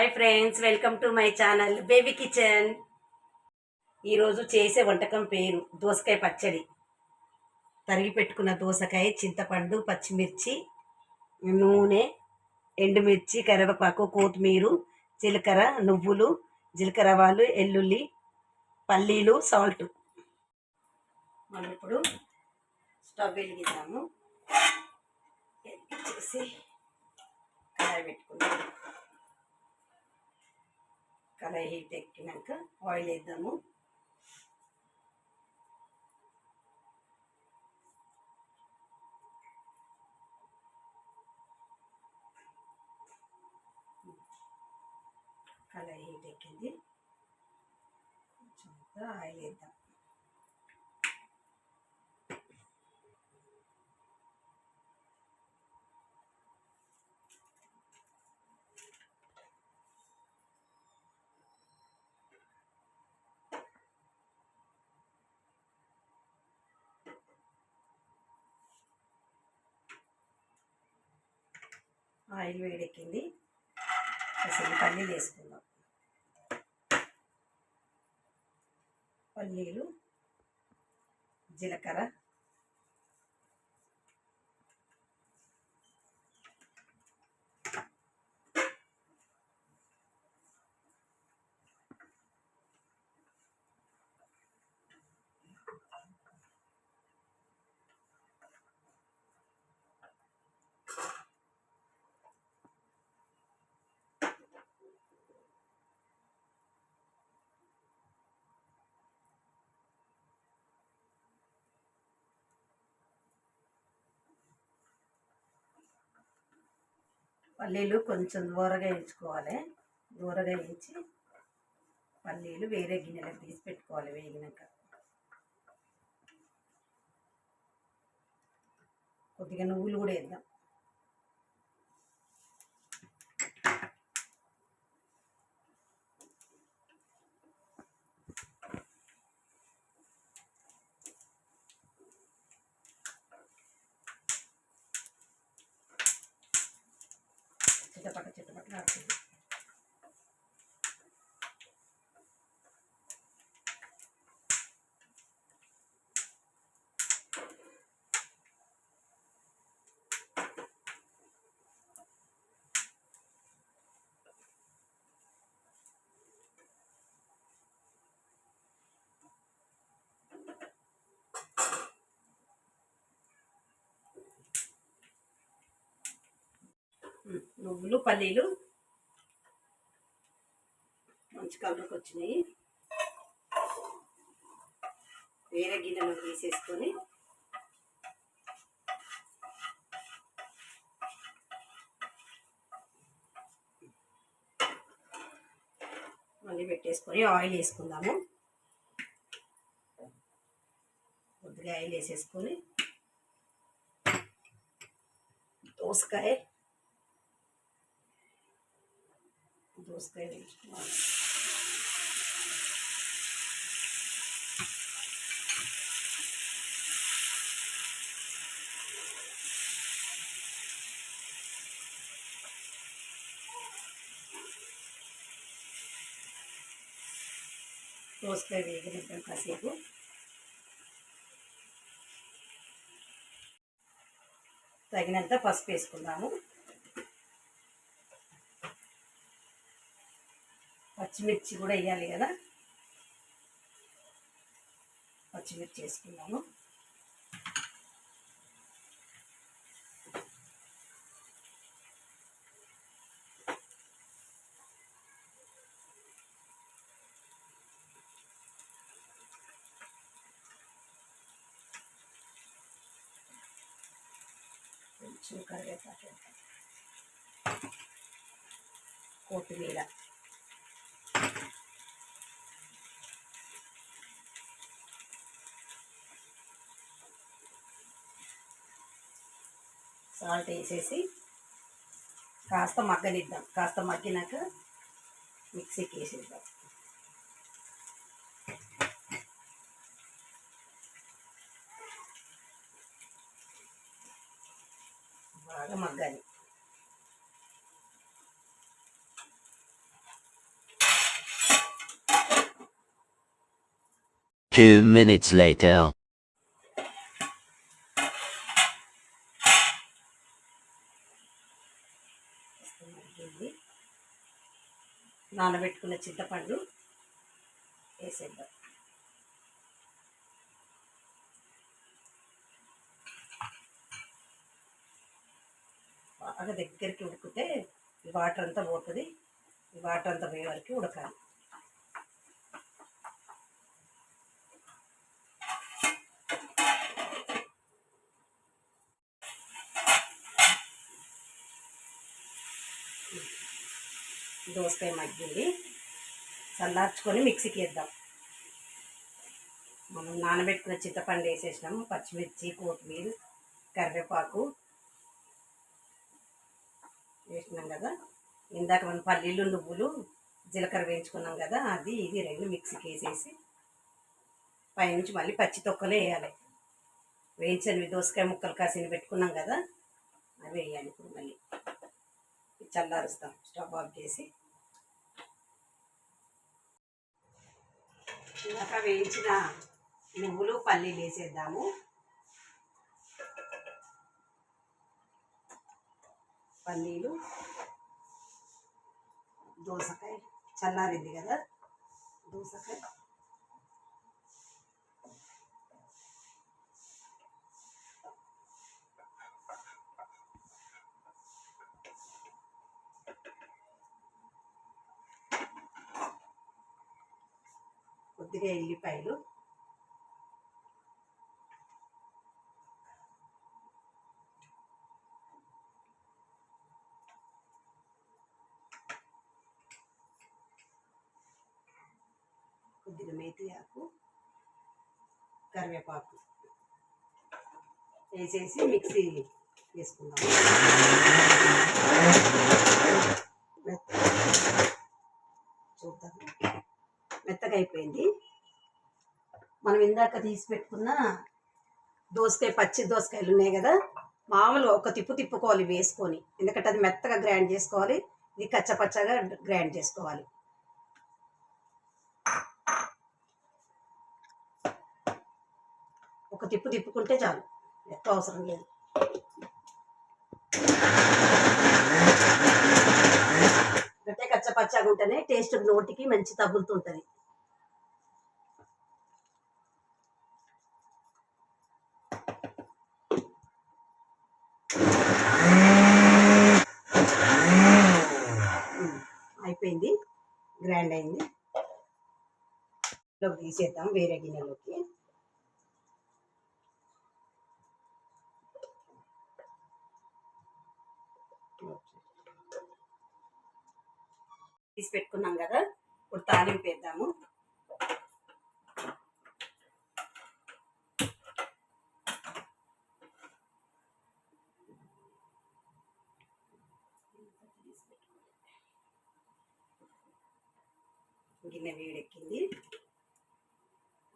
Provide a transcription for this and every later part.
Hi friends welcome to my channel baby kitchen. ఈరోజు చేసే వంటకం పేరు దోసకాయ పచ్చడి. తరిగి పెట్టుకున్న దోసకాయ చింతపండు పచ్చిమిర్చి నూనె ఎండుమిర్చి కరివేపాకు కొత్తిమీర జీలకర్ర నువ్వులు జీలకర్రవాలు ఎల్లుల్లి పల్లీలు సాల్ట్. మనం ఇప్పుడు స్టవ్ వెలిగిద్దాము. చేసి కడాయి పెట్టుకుందాం. కళాయి హీట్ ఎక్కినాక ఆయిల్ వేద్దాము. కళాయి హీట్ ఎక్కింది. కొంచెం ఆయిల్ వేద్దాం. ఆయిల్ వేడెక్కింది. అసలు పల్లీలు వేసుకుందాం. పల్లీలు జీలకర్ర పల్లీలు కొంచెం దూరగా వేయించుకోవాలి. దూరగా వేయించి పల్లీలు వేరే గిన్నెలకు తీసి పెట్టుకోవాలి వేగినాక. కొద్దిగా నువ్వులు కూడా వేద్దాం. చిట్టపట్ట చిట్టపట్ట ఆడుతుంది నువ్వులు పల్లీలు. మంచి కలర్కి వచ్చినాయి. వేరే గిన్నెలో తీసేసుకొని మళ్ళీ పెట్టేసుకొని ఆయిల్ వేసుకుందాము. కొద్దిగా ఆయిల్ వేసేసుకొని దోసకాయ దోసకాయ వేసుకోవాలి దోసకాయ వేగినప్పుడు కాసేపు. తగినంత పసుపు వేసుకుందాము. పచ్చిమిర్చి కూడా వేయాలి కదా. పచ్చిమిర్చి వేసుకున్నాము. కొంచెం కరివేపాకు వేద్దాం. కొత్తిమీర. సాల్ట్ వేసేసి కాస్త మగ్గనిద్దాం. కాస్త మగ్గినాక మిక్సీకి వేసేద్దాం. బాగా మగ్గాలి. Two minutes later. నానబెట్టుకున్న చింతపండు వేసేద్దాం. బాగా దగ్గరికి ఉడికితే ఈ వాటర్ అంతా పోతుంది. ఈ వాటర్ అంతా పోయే వరకు ఉడకాలి. దోసకాయ మగ్గింది. చల్లార్చుకొని మిక్సీకి వేద్దాం. మనం నానబెట్టుకున్న చింతపండు వేసేసినాం. పచ్చిమిర్చి కొత్తిమీర కరివేపాకు వేసినాం కదా. ఇందాక మనం పల్లీలు నువ్వులు జీలకర్ర వేయించుకున్నాం కదా అది ఇది రెండు మిక్సీకి వేసేసి పైనుంచి మళ్ళీ పచ్చి తొక్కలు వేయాలి. వేయించనివి దోసకాయ ముక్కలు కాసిన పెట్టుకున్నాం కదా అవి వేయాలి ఇప్పుడు మళ్ళీ. చల్లారుస్తాం. స్టవ్ ఆఫ్ చేసి ఇందాక వేయించిన నువ్వులు పల్లీలు వేసేద్దాము. పల్లీలు దోసకాయ చల్లారింది కదా దోసకాయ. కొద్దిగా ఎల్లిపాయలు. కొద్దిగా మేతి ఆకు కరివేపాకు వేసేసి మిక్సీ వేసుకుందాం. చూద్దాం. మెత్తగా అయిపోయింది. మనం ఇందాక తీసి పెట్టుకున్న దోసకాయ పచ్చి దోసకాయలు ఉన్నాయి కదా మామూలుగా ఒక తిప్పు తిప్పుకోవాలి వేసుకొని. ఎందుకంటే అది మెత్తగా గ్రైండ్ చేసుకోవాలి. ఇది కచ్చపచ్చగా గ్రైండ్ చేసుకోవాలి. ఒక తిప్పు తిప్పుకుంటే చాలు. ఎక్కువ అవసరం లేదు. అంటే కచ్చపచ్చగా ఉంటేనే టేస్ట్ నోటికి మంచి తగులుతుంటుంది. అయిపోయింది. గ్రైండ్ అయింది. లోకి తీసేద్దాం వేరే గిన్నెలోకి. తీసి పెట్టుకున్నాం కదా. ఇప్పుడు తాలింపు వేద్దాము. గిన్నె వేడెక్కింది.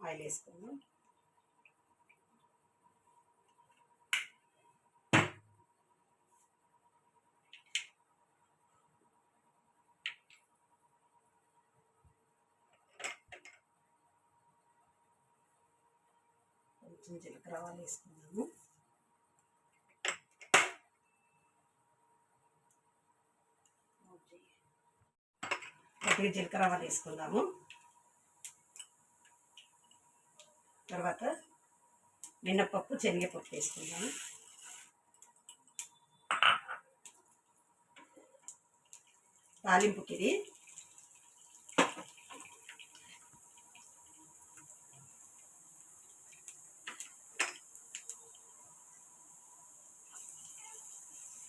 ఆయిల్ వేసుకుందాం కొంచెం జీలకర్ర వేసుకున్నాము కొద్దిగా జీలకర్ర ఆవాలు వేసుకుందాము. తర్వాత మినప్పప్పు శనగపప్పు వేసుకుందాము. తాలింపుకి ఇది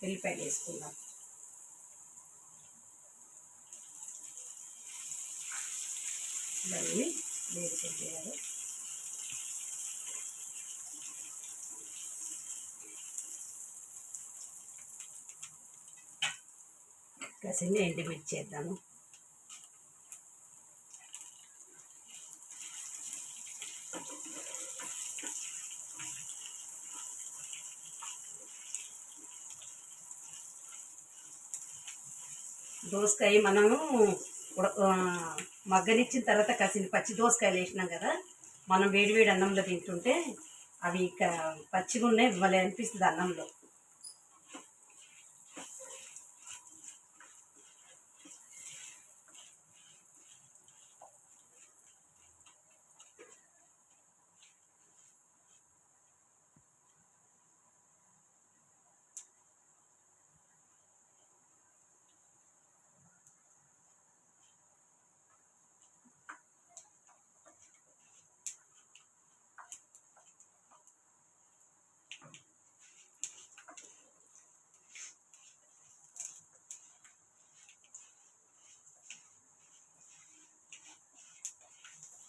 వెల్లిపాయలు వేసుకుందాం ఇవన్నీ వేరుకుంటారు కసిని ఎండిమిర్చి చేద్దాము. దోసకాయ మనము ఉడక మగ్గనిచ్చిన తర్వాత కసిన పచ్చి దోసకాయలు వేసినాం కదా మనం వేడివేడి అన్నంలో తింటుంటే అవి ఇక పచ్చిగా ఉన్నాయి భలే అనిపిస్తుంది అన్నంలో.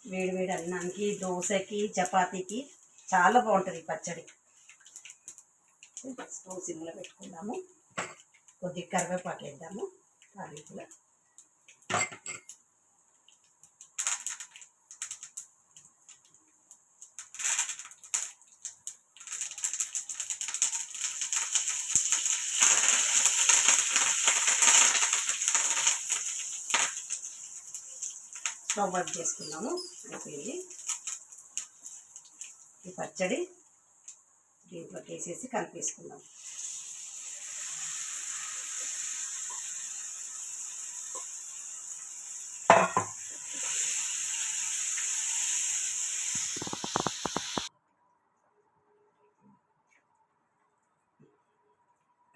వేడి వేడి అన్నానికి దోశకి చపాతీకి చాలా బాగుంటుంది పచ్చడి. స్టవ్ సిమ్లో పెట్టుకుందాము. కొద్దిగా కరివేపాకు వేద్దాము. తాలింపులో. స్టవ్ వర్క్ చేసుకున్నాము. అయిపోయింది. ఈ పచ్చడి దీంట్లోకి వేసేసి కలిపేసుకుందాం.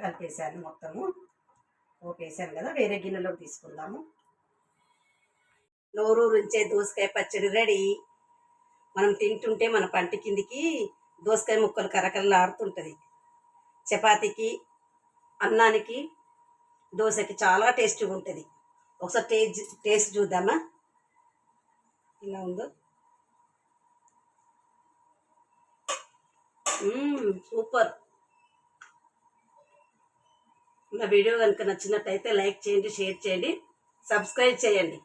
కలిపేసాను మొత్తము. ఓకేసాను కదా వేరే గిన్నెలోకి తీసుకుందాము. నోరూరుంచే దోసకాయ పచ్చడి రెడీ. మనం తింటుంటే మన పంటి కిందికి దోసకాయ ముక్కలు కరకరలాడుతుంటుంది. చపాతీకి అన్నానికి దోశకి చాలా టేస్టీగా ఉంటుంది. ఒకసారి టేస్ట్ టేస్ట్ చూద్దామా? ఇలా ఉందో? సూపర్. నా వీడియో కనుక నచ్చినట్టయితే లైక్ చేయండి షేర్ చేయండి సబ్స్క్రైబ్ చేయండి.